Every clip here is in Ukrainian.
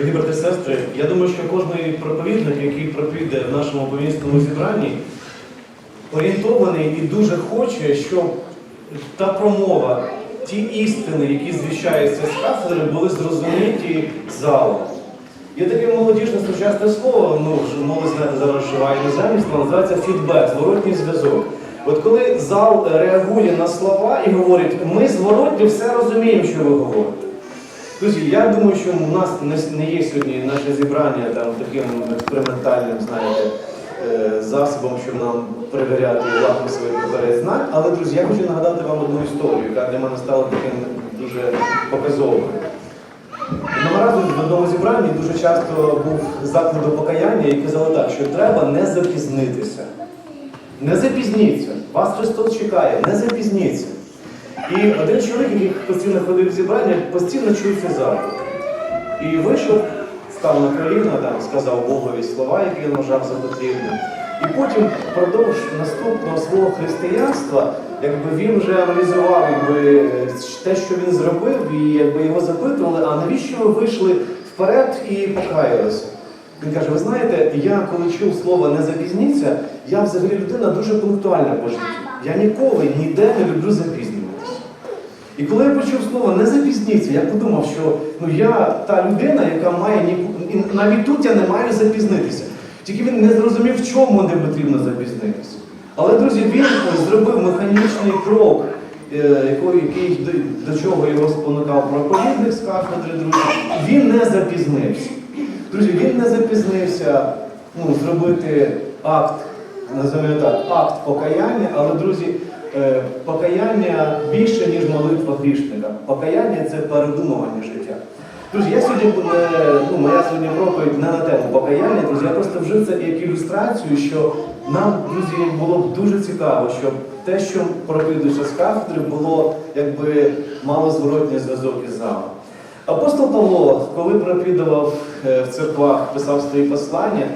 Дорогі брати і сестри, я думаю, що кожен проповідник, який проповідає в нашому повістному зібранні, орієнтований і дуже хоче, щоб та промова, ті істини, які звіщаються з кафедри, були зрозуміті залом. Є таке молодіжне сучасне слово, ну молодь зараз вживає іноземність, називається фідбек, зворотній зв'язок. От коли зал реагує на слова і говорить, ми зворотні все розуміємо, що ви говорите. Друзі, я думаю, що у нас не, є сьогодні наше зібрання там таким експериментальним, знаєте, е, засобом, щоб нам перевіряти своїх поперед знань. Але, друзі, я хочу нагадати вам одну історію, яка для мене стала таким дуже показовою. Одного разу в одному зібранні дуже часто був заклик до покаяння, і казали так, що треба не запізнитися. Не запізніться. Вас Христос чекає, не запізніться. І один чоловік, який постійно ходив в зібрання, постійно чув цей заклик. І вийшов, став на коліна, там, сказав Богові слова, які він вважав за потрібне. І потім впродовж наступного свого християнства, якби він вже аналізував якби, те, що він зробив, і якби його запитували, а навіщо ви вийшли вперед і покаялися? Він каже: ви знаєте, я коли чув слово не запізніться, я взагалі людина дуже пунктуальна по житті. Я ніколи ніде не люблю запізнюватися. І коли я почув слово не запізніться, я подумав, що ну я та людина, яка має ніку... навіть тут я не маю запізнитися. Тільки він не зрозумів, в чому не потрібно запізнитися. Але, друзі, він зробив механічний крок, е, який, до, чого його спонукав проповідник з кафедри, друзі. Він не запізнився. Друзі, він не запізнився ну, зробити акт, називаємо так, акт покаяння, але, друзі, покаяння більше, ніж молитва грішника. Покаяння це передумування життя. Друзі, я сьогодні не, ну, моя сьогодні проповідь не на тему покаяння, друзі, я просто вжив це як ілюстрацію, що нам, друзі, було б дуже цікаво, щоб те, що проповідується з кафедри, було якби мало зворотній зв'язок із залом. Апостол Павло, коли проповідував е, в церквах, писав свої послання,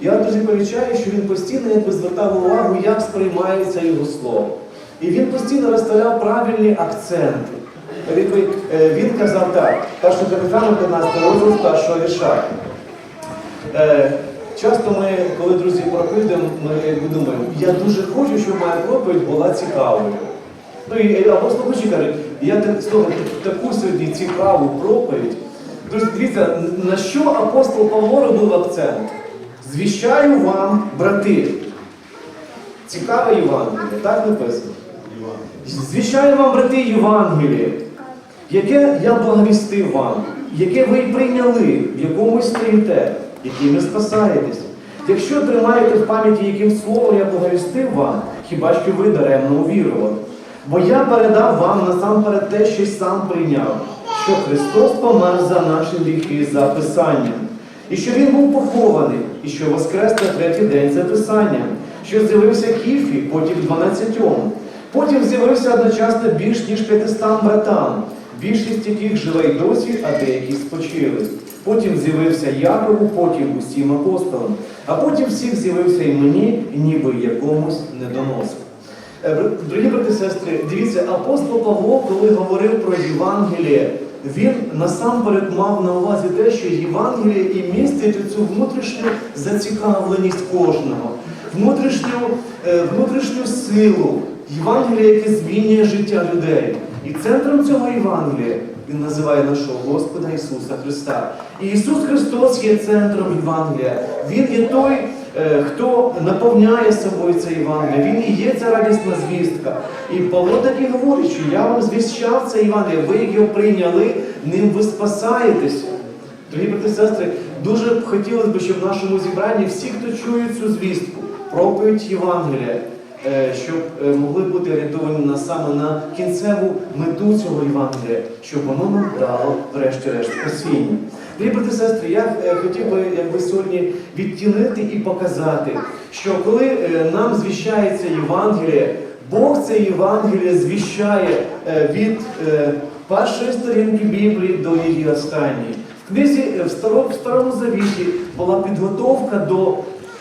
я дуже помічаю, що він постійно якби звертав увагу, як сприймається його слово. І він постійно розставляв правильні акценти. Він, е, він казав так, 1 капітану 15 розділ з першого вірша. Е, Часто ми, коли друзі проповідуємо, ми думаємо, я дуже хочу, щоб моя проповідь була цікавою. Ну і апостол Лучі каже, я так таку сьогодні цікаву проповідь. Друзі, дивіться, на що апостол Павло робив акцент? Звіщаю вам, брати. Цікаве Євангеліє, так написано. Звіщаю вам, брати, Євангеліє, яке я благовістив вам, яке ви прийняли, в якому й стоїте, яким ви спасаєтесь. Якщо тримаєте в пам'яті, яким словом я благовістив вам, хіба що ви даремно увірували? Бо я передав вам насамперед те, що сам прийняв, що Христос помер за наші гріхи за Писанням, і що Він був похований, і що воскрес на третій день за Писанням, що з'явився Кіфі, потім дванадцятьом. Потім з'явився одночасно більш ніж п'ятистам братам, більшість яких живе й досі, а деякі спочили. Потім з'явився Якову, потім усім апостолам, а потім всіх з'явився і мені, ніби якомусь недоносу. Е, Дорогі брати сестри, дивіться, апостол Павло, коли говорив про Євангеліє, він насамперед мав на увазі те, що Євангеліє і містить цю внутрішню зацікавленість кожного, внутрішню, е, внутрішню силу, Євангеліє, яке змінює життя людей. І центром цього Євангелія він називає нашого Господа Ісуса Христа. І Ісус Христос є центром Євангелія. Він є той, е, хто наповняє собою це Євангеліє. Він і є ця радісна звістка. І Павло так і говорить, що я вам звіщав це Євангеліє, ви як його прийняли, ним ви спасаєтеся. Дорогі брати і сестри, дуже б хотілося б, щоб в нашому зібранні всі, хто чує цю звістку, проповідь Євангелія, щоб е, могли бути орієнтовані саме на кінцеву мету цього Євангелія, щоб воно нам дало, врешті-решт, спасіння. Дорогі брати сестри, я е, хотів би якби сьогодні відтінити і показати, що коли е, нам звіщається Євангеліє, Бог це Євангеліє звіщає е, від е, першої сторінки Біблії до її останньої. В книзі е, в Старому Завіті була підготовка до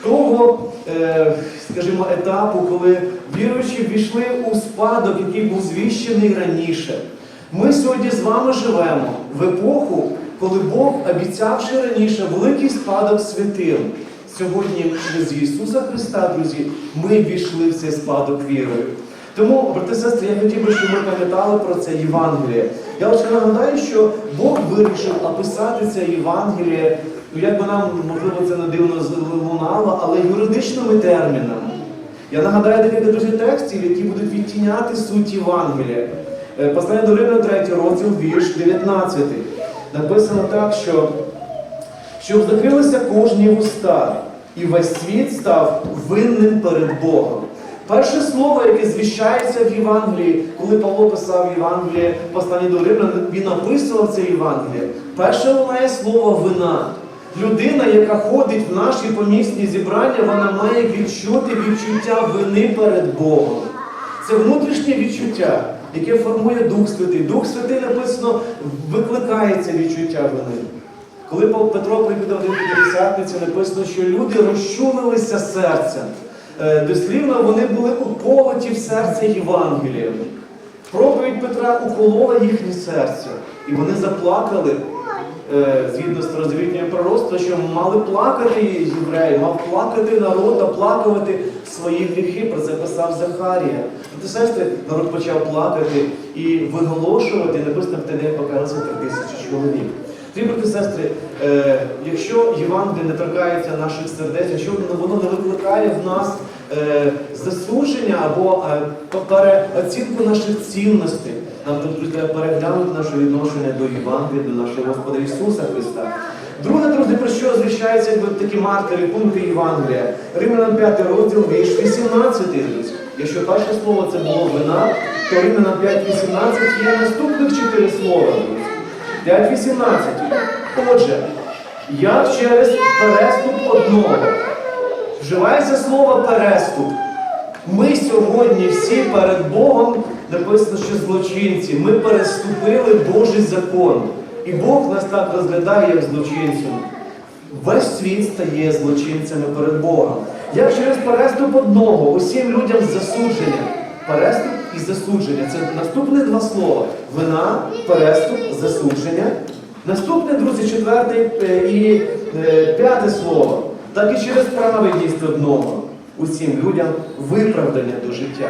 того, е, скажімо, етапу, коли віруючі війшли у спадок, який був звіщений раніше. Ми сьогодні з вами живемо в епоху, коли Бог, обіцявши раніше великий спадок святим, сьогодні через Ісуса Христа, друзі, ми війшли в цей спадок вірою. Тому, брати сестри, я хотів би, щоб ми пам'ятали про це Євангеліє. Я лише нагадаю, що Бог вирішив описати це Євангеліє, ну як би нам, можливо, це не дивно лунало, але юридичними термінами. Я нагадаю декілька друзі текстів, які будуть відтіняти суть Євангелія. Е, Послання до Римлян 3 розділ, вірш 19. Написано так, що щоб закрилися кожні вуста, і весь світ став винним перед Богом. Перше слово, яке звіщається в Євангелії, коли Павло писав Євангеліє послання до Римлян, він описував це Євангеліє. Перше лунає слово вина. Людина, яка ходить в наші помісні зібрання, вона має відчути відчуття вини перед Богом. Це внутрішнє відчуття, яке формує Дух Святий. Дух Святий написано викликає це відчуття вини. Коли Петро приходив до п'ятдесятниці, написано, що люди розчулилися серцем. Е, Дослівно вони були уколоті в серце Євангелієм. Проповідь Петра уколола їхнє серце. І вони заплакали згідно з старозавітнього пророцтва, що мали плакати євреї, мав плакати народ, оплакувати свої гріхи. Про це писав Захарія. Проте сестри, народ почав плакати і виголошувати, написано в ТД покаялося три тисячі чоловік. Ті, брати сестри, е, якщо Євангеліє не торкається наших сердець, якщо воно не викликає в нас е, засудження або е, переоцінку наших цінностей, нам тут треба переглянути наше відношення до Євангелія, до нашого Господа Ісуса Христа. Друге, друзі, про що звіщаються такі маркери, пункти Євангелія. Римлянам 5 розділ, вірш 18. Якщо перше слово це було вина, то Римлянам 5.18 є наступних чотири слова. друзі. 5.18. Отже, як через переступ одного. Вживається слово переступ. Ми сьогодні всі перед Богом написано, що злочинці. Ми переступили Божий закон. І Бог нас так розглядає, як злочинців. Весь світ стає злочинцями перед Богом. Як через переступ одного, усім людям засудження. Переступ і засудження. Це наступні два слова. Вина, переступ, засудження. Наступне, друзі, четверте е, і е, п'яте слово. Так і через праведність одного. Усім людям виправдання до життя.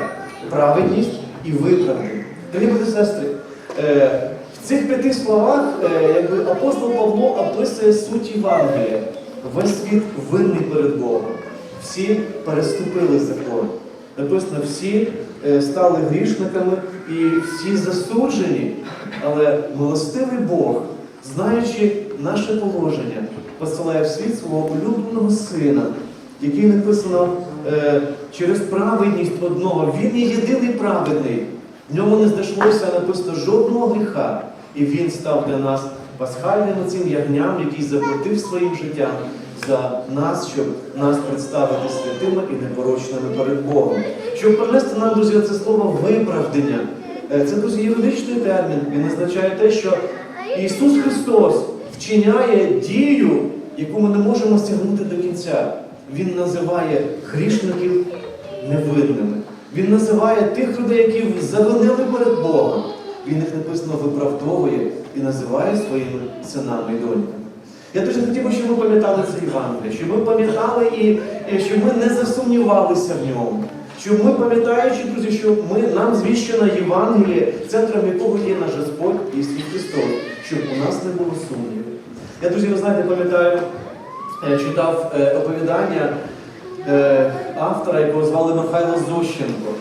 Праведність і виправдання. Дорогі брати сестри, е, в цих п'яти словах е, якби апостол Павло описує суть Євангелія. Весь світ винний перед Богом. Всі переступили закон. Написано, всі е, стали грішниками і всі засуджені. Але милостивий Бог, знаючи наше положення, посилає в світ свого улюбленого сина, який написано через праведність одного. Він є єдиний праведний. В ньому не знайшлося написано жодного гріха. І він став для нас пасхальним цим ягням, який заплатив своїм життям за нас, щоб нас представити святими і непорочними перед Богом. Щоб принести нам, друзі, це слово виправдання. Е, Це, друзі, юридичний термін. Він означає те, що Ісус Христос вчиняє дію, яку ми не можемо стягнути до кінця. Він називає грішників невинними. Він називає тих людей, які завинили перед Богом. Він їх написано виправдовує і називає своїми синами і доньками. Я дуже хотів би, щоб ми пам'ятали це Євангеліє, щоб ми пам'ятали і, щоб ми не засумнівалися в ньому. Щоб ми, пам'ятаючи, друзі, що ми, нам звіщено Євангеліє, центром якого є наш Господь Ісус Христос, щоб у нас не було сумнівів. Я, друзі, ви знаєте, пам'ятаю, читав е, оповідання е, автора, якого звали Михайло Зощенко.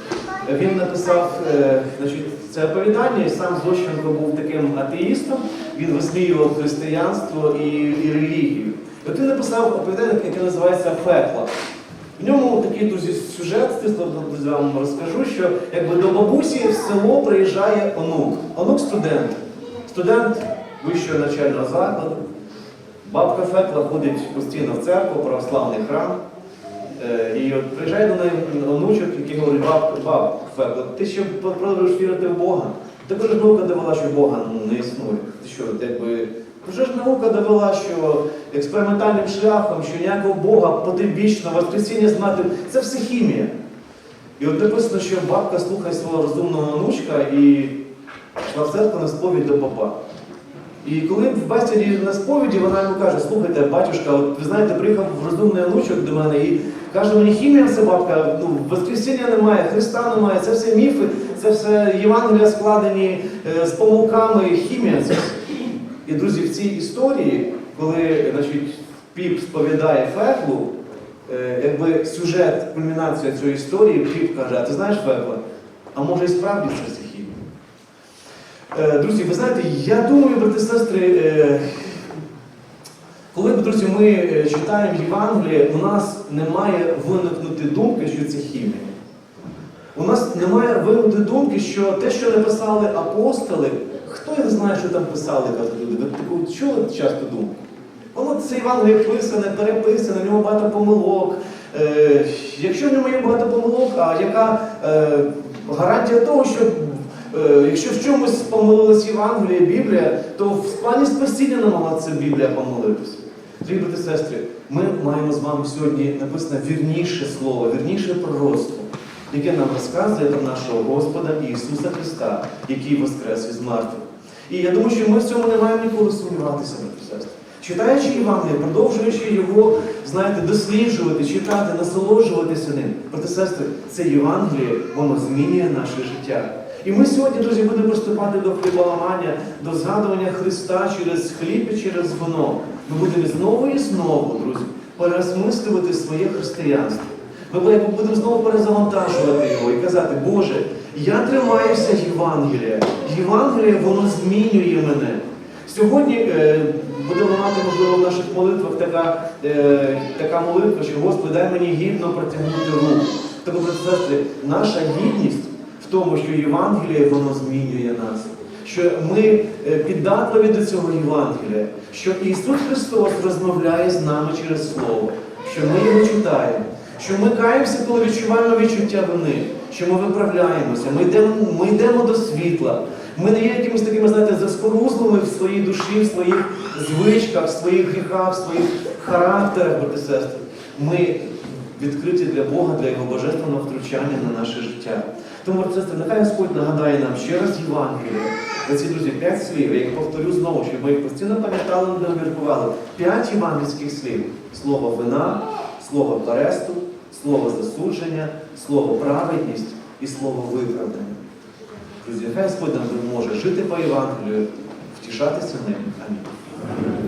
Е, Він написав е, значить, це оповідання, і сам Зощенко був таким атеїстом, він висміював християнство і, і релігію. От він написав оповідання, яке називається Пекло. В ньому такий друзі сюжет, друзі, вам розкажу, що якби до бабусі в село приїжджає онук. Онук студент. Студент вищого навчального закладу. Бабка Фекла ходить постійно в церкву, православний храм. Е, І от приїжджає до неї онучок, який говорить, баб, баб, Фекла, ти ще продовжуєш вірити в Бога? Також ж наука довела, що Бога не існує. Ти що, якби. Вже ж наука довела, що експериментальним шляхом, що ніякого Бога потибічно, воскресіння знати, це все хімія. І от написано, що бабка слухає свого розумного онучка і йшла в церкву на сповідь до папа. І коли в бесіді на сповіді вона йому каже, слухайте, батюшка, от ви знаєте, приїхав розумний онучок до мене і каже, мені хімія все бабка, ну, Воскресіння немає, Христа немає, це все міфи, це все Євангелія складені е, з помилками, хімія це все. І друзі, в цій історії, коли значить, піп сповідає Феклу, е, якби сюжет, кульмінація цієї історії, піп каже, а ти знаєш Фекла? А може і справді це? Е, Друзі, ви знаєте, я думаю, брати сестри, е, коли, друзі, ми е, читаємо Євангеліє, у нас не має виникнути думки, що це хімія. У нас немає виникнути думки, що те, що написали апостоли, хто їх знає, що там писали, кажуть люди. Ви таку чули часто думку? Воно це Євангеліє писане, переписане, в ньому багато помилок. Е, якщо в ньому є багато помилок, а яка е, гарантія того, що е, якщо в чомусь помилилась Євангелія, Біблія, то в плані спасіння не ця Біблія помилитися. Дорогі брати сестри, ми маємо з вами сьогодні написано вірніше слово, вірніше пророцтво, яке нам розказує про нашого Господа Ісуса Христа, який воскрес із мертвих. І я думаю, що ми в цьому не маємо ніколи сумніватися, брати і сестри. Читаючи Євангеліє, продовжуючи його, знаєте, досліджувати, читати, насолоджуватися ним. Брати сестри, це Євангеліє, воно змінює наше життя. І ми сьогодні, друзі, будемо приступати до хліболамання, до згадування Христа через хліб і через вино. Ми будемо знову і знову, друзі, переосмислювати своє християнство. Ми будемо знову перезавантажувати його і казати, Боже, я тримаюся Євангелія. Євангеліє, воно змінює мене. Сьогодні е, буде лунати, можливо, в наших молитвах така, е, така молитва, що Господи, дай мені гідно протягнути руку. Брати сестри, наша гідність тому, що Євангеліє воно змінює нас. Що ми е, піддатливі до цього Євангелія, що Ісус Христос розмовляє з нами через Слово, що ми його читаємо, що ми каємося, коли відчуваємо відчуття вини, що ми виправляємося, ми йдемо, ми йдемо до світла. Ми не є якимись такими, знаєте, заскорузлими в своїй душі, в своїх звичках, в своїх гріхах, в своїх характерах, брати сестри. Ми відкриті для Бога, для Його божественного втручання на наше життя. Тому, сестри, нехай Господь нагадає нам ще раз Євангеліє. За ці друзі, п'ять слів, я повторю знову, щоб ми постійно пам'ятали, не обміркували. П'ять євангельських слів: слово вина, слово переступ, слово засудження, слово праведність і слово виправдання. Друзі, нехай Господь нам допоможе жити по Євангелію, втішатися ним. Амінь.